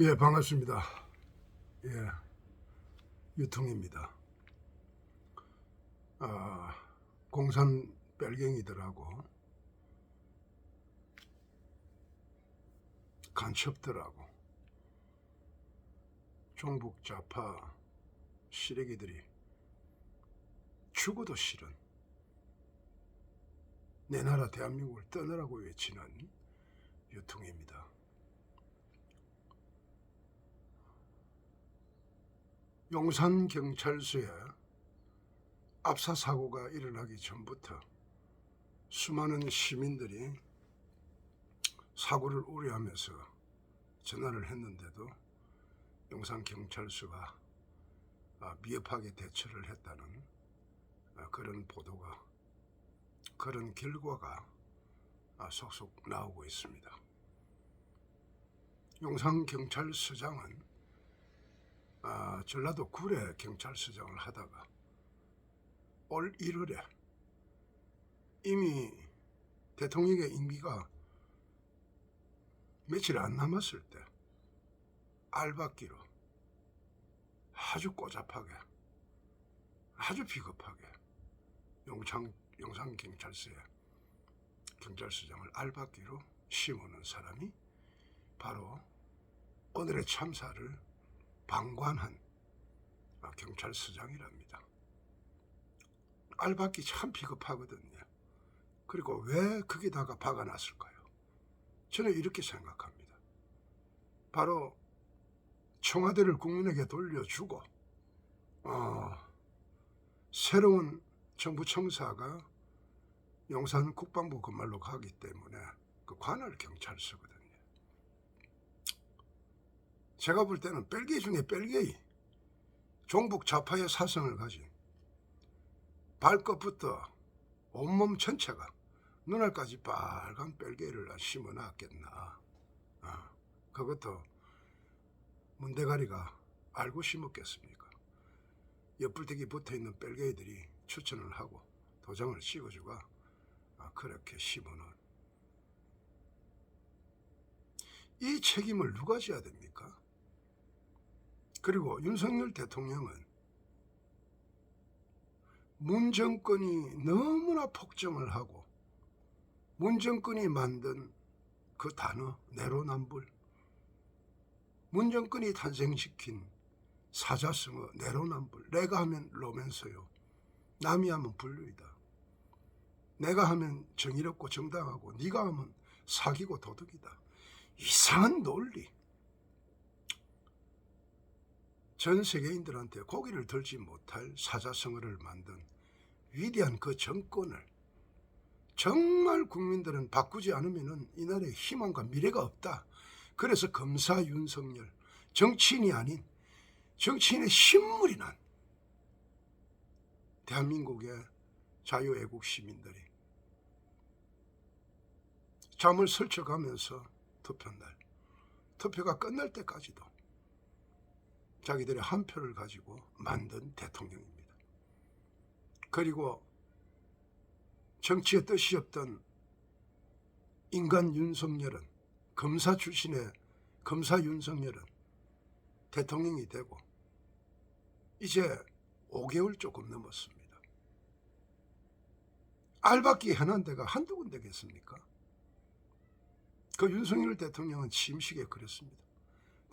예, 반갑습니다. 예, 유통입니다. 아, 공산 뺄갱이들하고 간첩들하고 종북 좌파 시래기들이 죽어도 싫은 내 나라 대한민국을 떠나라고 외치는 유통입니다. 용산 경찰서에 압사 사고가 일어나기 전부터 수많은 시민들이 사고를 우려하면서 전화를 했는데도 용산 경찰서가 아, 미흡하게 대처를 했다는 아, 그런 보도가 그런 결과가 아, 속속 나오고 있습니다. 용산 경찰서장은 아, 전라도 구례 경찰서장을 하다가 올 1월에 이미 대통령의 임기가 며칠 안 남았을 때 알박기로 아주 꼬잡하게 아주 비겁하게 용창 용산 경찰서에 경찰서장을 알박기로 심어놓은 사람이 바로 오늘의 참사를 방관한 아, 경찰서장이랍니다. 알박기 참 비겁하거든요. 그리고 왜 거기다가 박아놨을까요? 저는 이렇게 생각합니다. 바로 청와대를 국민에게 돌려주고 어, 새로운 정부 청사가 용산 국방부 건말로 가기 때문에 그 관할 경찰서거든요. 제가 볼 때는 뺄개이 중에 뺄개이 종북 좌파의 사성을 가진 발끝부터 온몸 전체가 눈알까지 빨간 뺄개이를 심어놨겠나. 아, 그것도 문대가리가 알고 심었겠습니까? 옆불대기 붙어있는 뺄개이들이 추천을 하고 도장을 찍어주고 아, 그렇게 심어놓은 이 책임을 누가 져야 됩니까? 그리고 윤석열 대통령은 문 정권이 너무나 폭정을 하고 문 정권이 만든 그 단어 내로남불 문 정권이 탄생시킨 사자성어 내로남불 내가 하면 로맨서요. 남이 하면 불륜이다. 내가 하면 정의롭고 정당하고 네가 하면 사기고 도덕이다. 이상한 논리 전 세계인들한테 고기를 들지 못할 사자성어를 만든 위대한 그 정권을 정말 국민들은 바꾸지 않으면 이 나라에 희망과 미래가 없다. 그래서 검사 윤석열, 정치인이 아닌 정치인의 신물이 난 대한민국의 자유애국 시민들이 잠을 설쳐가면서 투표날, 투표가 끝날 때까지도 자기들의 한 표를 가지고 만든 대통령입니다. 그리고 정치의 뜻이 없던 인간 윤석열은 검사 출신의 검사 윤석열은 대통령이 되고 이제 5개월 조금 넘었습니다. 알박기 해난 데가 한두 군데겠습니까? 그 윤석열 대통령은 침식에 그랬습니다.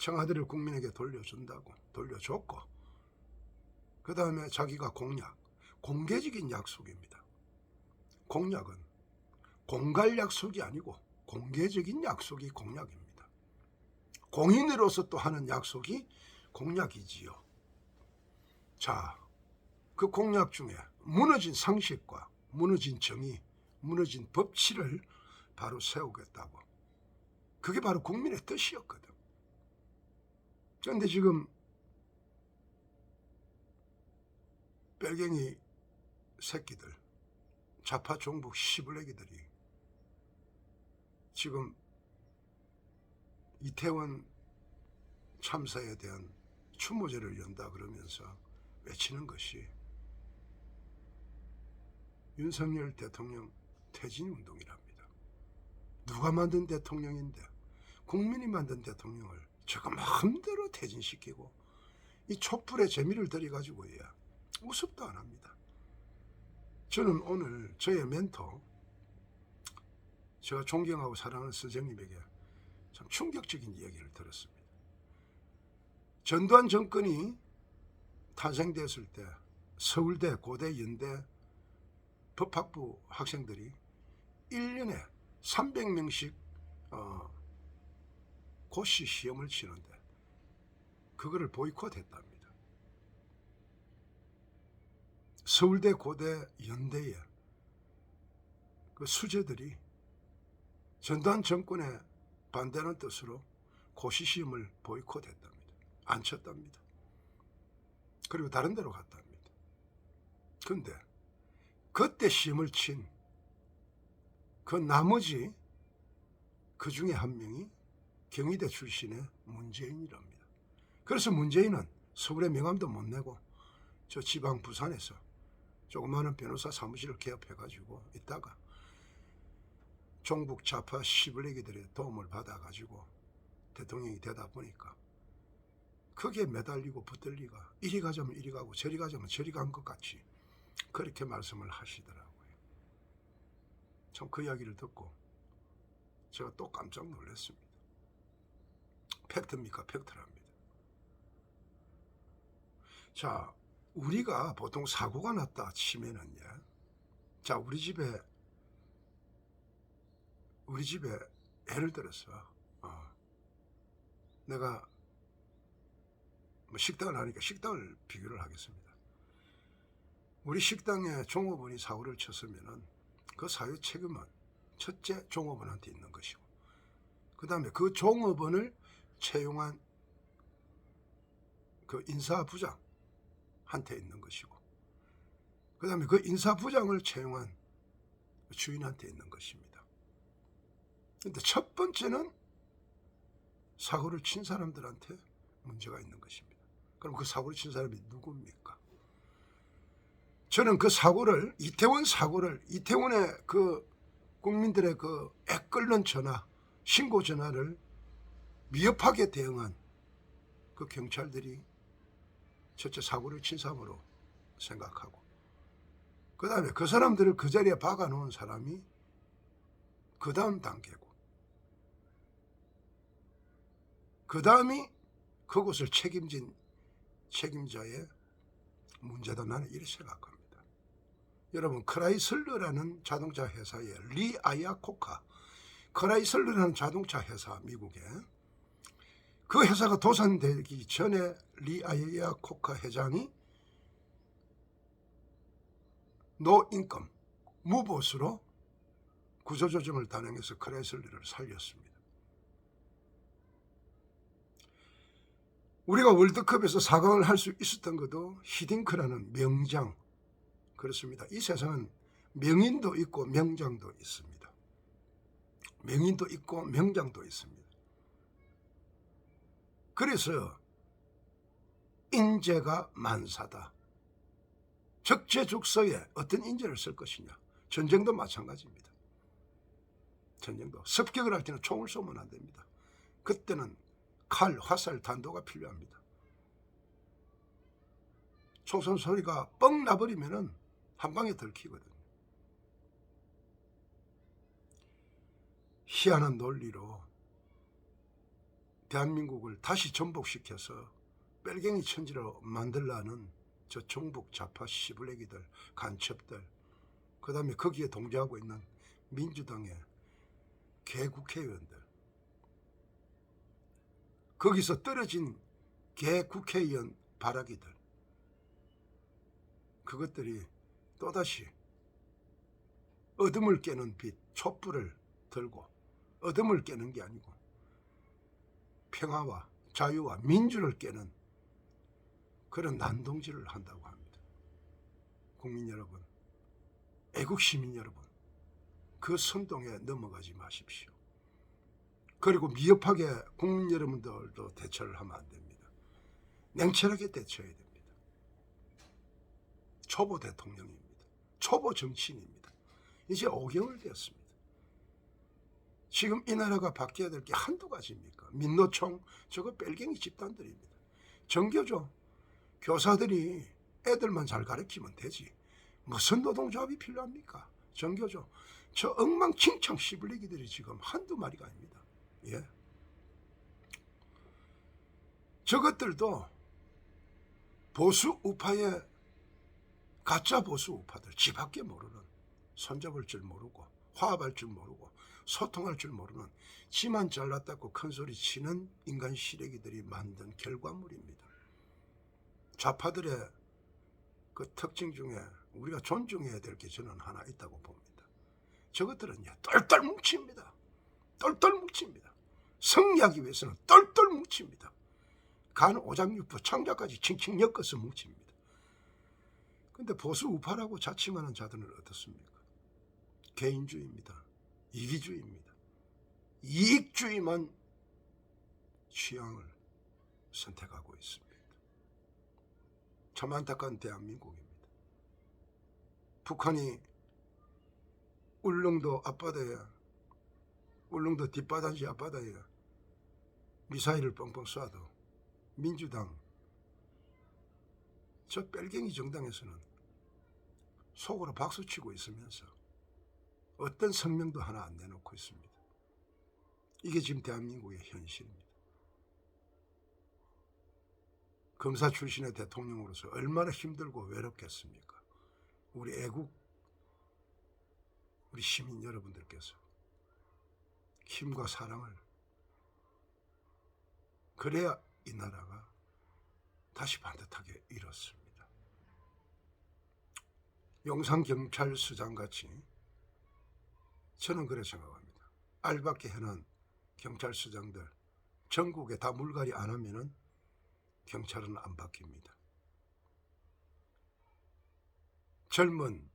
청와대를 국민에게 돌려준다고 돌려줬고 그 다음에 자기가 공약 공개적인 약속입니다. 공약은 공갈 약속이 아니고 공개적인 약속이 공약입니다. 공인으로서 또 하는 약속이 공약이지요. 자, 그 공약 중에 무너진 상식과 무너진 정의, 무너진 법치를 바로 세우겠다고. 그게 바로 국민의 뜻이었거든. 그런데 지금 뺄갱이 새끼들, 좌파 종북 시블레기들이 지금 이태원 참사에 대한 추모제를 연다 그러면서 외치는 것이 윤석열 대통령 퇴진 운동이랍니다. 누가 만든 대통령인데 국민이 만든 대통령을 저거 마음대로 퇴진시키고 이 촛불의 재미를 들여가지고야 우습도 안 합니다. 저는 오늘 저의 멘토 제가 존경하고 사랑하는 선생님에게 참 충격적인 이야기를 들었습니다. 전두환 정권이 탄생됐을 때 서울대, 고대, 연대 법학부 학생들이 1년에 300명씩 어, 고시 시험을 치는데 그거를 보이콧했답니다. 서울대, 고대, 연대에 그 수재들이 전두환 정권에 반대하는 뜻으로 고시 시험을 보이콧했답니다. 안 쳤답니다. 그리고 다른 데로 갔답니다. 근데 그때 시험을 친 그 나머지 그 중에 한 명이 경희대 출신의 문재인이랍니다. 그래서 문재인은 서울에 명함도 못 내고 저 지방 부산에서 조그마한 변호사 사무실을 개업해가지고 있다가 종북 좌파 시블레기들의 도움을 받아가지고 대통령이 되다 보니까 크게 매달리고 붙들리가 이리 가자면 이리 가고 저리 가자면 저리 간 것 같이 그렇게 말씀을 하시더라고요. 참 그 이야기를 듣고 제가 또 깜짝 놀랐습니다. 팩트입니까? 팩트랍니다. 자, 우리가 보통 사고가 났다 치면은요. 자, 우리 집에 우리 집에 예를 들어서 어, 내가 뭐 식당을 하니까 식당을 비교를 하겠습니다. 우리 식당에 종업원이 사고를 쳤으면은 그 사유 책임은 첫째 종업원한테 있는 것이고, 그 다음에 그 종업원을 채용한 그 인사부장한테 있는 것이고, 그 다음에 그 인사부장을 채용한 주인한테 있는 것입니다. 근데 첫 번째는 사고를 친 사람들한테 문제가 있는 것입니다. 그럼 그 사고를 친 사람이 누굽니까? 저는 그 사고를 이태원 사고를 이태원의 그 국민들의 그 애끓는 전화 신고 전화를 미흡하게 대응한 그 경찰들이 첫째 사고를 친 사람으로 생각하고 그 다음에 그 사람들을 그 자리에 박아놓은 사람이 그 다음 단계고 그 다음이 그곳을 책임진 책임자의 문제다 나는 이렇게 생각합니다. 여러분 크라이슬러라는 자동차 회사의 리 아야코카 크라이슬러라는 자동차 회사 미국에 그 회사가 도산되기 전에 리 아야코카 회장이 노 인컴 무보수로 구조조정을 단행해서 크라이슬러를 살렸습니다. 우리가 월드컵에서 4강을 할 수 있었던 것도 히딩크라는 명장 그렇습니다. 이 세상은 명인도 있고 명장도 있습니다. 명인도 있고 명장도 있습니다. 그래서 인재가 만사다. 적재적소에 어떤 인재를 쓸 것이냐. 전쟁도 마찬가지입니다. 전쟁도 습격을 할 때는 총을 쏘면 안 됩니다. 그때는 칼, 화살, 단도가 필요합니다. 총선 소리가 뻥 나버리면은 한 방에 들키거든요. 희한한 논리로 대한민국을 다시 전복시켜서 뺄갱이 천지로 만들라는 저 종북 좌파 시블레기들, 간첩들, 그 다음에 거기에 동조하고 있는 민주당의 개국회의원들, 거기서 떨어진 개 국회의원 바라기들. 그것들이 또다시 어둠을 깨는 빛 촛불을 들고 어둠을 깨는 게 아니고 평화와 자유와 민주를 깨는 그런 난동질을 한다고 합니다. 국민 여러분, 애국 시민 여러분, 그 선동에 넘어가지 마십시오. 그리고 미흡하게 국민 여러분들도 대처를 하면 안 됩니다. 냉철하게 대처해야 됩니다. 초보 대통령입니다. 초보 정치인입니다. 이제 5개월 되었습니다. 지금 이 나라가 바뀌어야 될 게 한두 가지입니까? 민노총 저거 뺄갱이 집단들입니다. 정교조 교사들이 애들만 잘 가르치면 되지. 무슨 노동조합이 필요합니까? 정교조 저 엉망진창 시블리기들이 지금 한두 마리가 아닙니다. 예. 저것들도 보수 우파의 가짜 보수 우파들 지 밖에 모르는 손잡을 줄 모르고 화합할 줄 모르고 소통할 줄 모르는 지만 잘났다고 큰소리 치는 인간 시래기들이 만든 결과물입니다. 좌파들의 그 특징 중에 우리가 존중해야 될 게 저는 하나 있다고 봅니다. 저것들은요 똘똘 뭉칩니다. 똘똘 뭉칩니다. 승리하기 위해서는 똘똘 뭉칩니다. 간 오장육부 창자까지 칭칭 엮어서 뭉칩니다. 근데 보수 우파라고 자칭하는 자들은 어떻습니까? 개인주의입니다. 이기주의입니다. 이익주의만 취향을 선택하고 있습니다. 참 안타까운 대한민국입니다. 북한이 울릉도 앞바다에 울릉도 뒷바다지 앞바다에 미사일을 뻥뻥 쏴도 민주당 저 뺄갱이 정당에서는 속으로 박수치고 있으면서 어떤 성명도 하나 안 내놓고 있습니다. 이게 지금 대한민국의 현실입니다. 검사 출신의 대통령으로서 얼마나 힘들고 외롭겠습니까? 우리 애국, 우리 시민 여러분들께서 힘과 사랑을 그래야 이 나라가 다시 반듯하게 일었습니다. 용산경찰서장 같이 저는 그래 생각합니다. 알밖에 해놓은 경찰서장들 전국에 다 물갈이 안 하면은 경찰은 안 바뀝니다. 젊은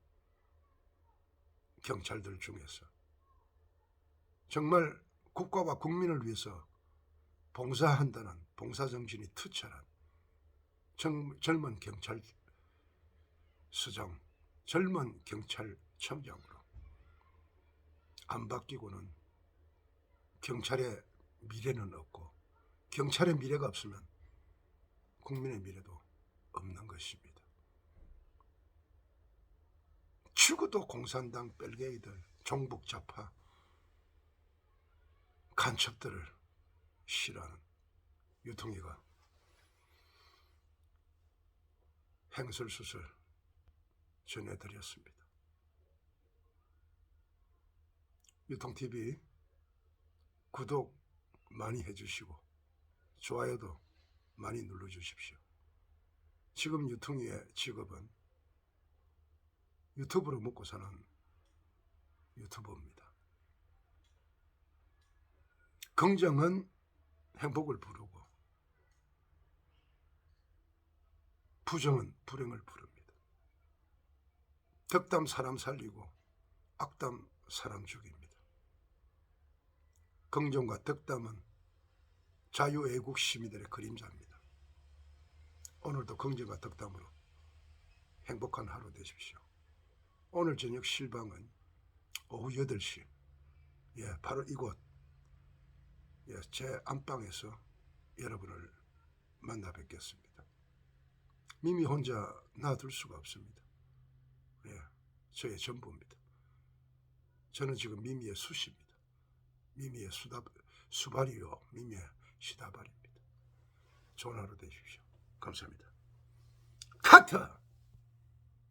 경찰들 중에서 정말 국가와 국민을 위해서 봉사한다는 봉사정신이 투철한 정- 젊은 경찰서장, 젊은 경찰청장으로 안 바뀌고는 경찰의 미래는 없고 경찰의 미래가 없으면 국민의 미래도 없는 것입니다. 죽어도 공산당 뺄개이들, 종북 좌파 간첩들을 싫어하는 유통기가 행설수설 전해드렸습니다. 유통TV 구독 많이 해주시고 좋아요도 많이 눌러주십시오. 지금 유통이의 직업은 유튜브로 먹고 사는 유튜버입니다. 긍정은 행복을 부르고 부정은 불행을 부릅니다. 덕담 사람 살리고 악담 사람 죽입니다. 긍정과 덕담은 자유애국 시민들의 그림자입니다. 오늘도 긍정과 덕담으로 행복한 하루 되십시오. 오늘 저녁 실방은 오후 8시 예, 바로 이곳 예, 제 안방에서 여러분을 만나 뵙겠습니다. 미미 혼자 놔둘 수가 없습니다. 예, 저의 전부입니다. 저는 지금 미미의 숯입니다. 미미의 수다, 수발이요. 미미의 시다발입니다. 좋은 하루 되십시오. 감사합니다. 카트!